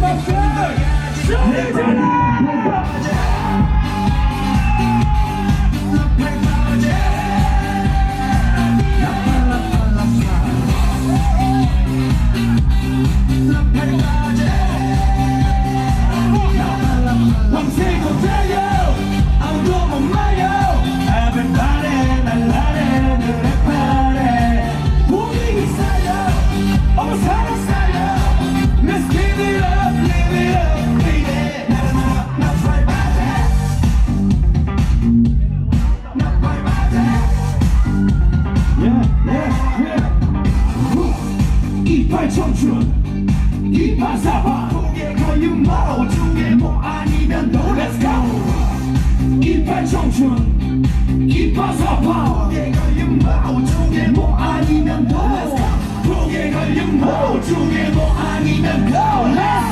Thank you. 청춘 이팔 사파 고개 걸린 마로 중에 뭐 아니면 너 Let's go. 이팔 청춘 이팔 사파 고개 걸린 마로 중에 뭐 아니면 너 Let's go. 걸린 마로 중에 뭐 아니면 너 Let's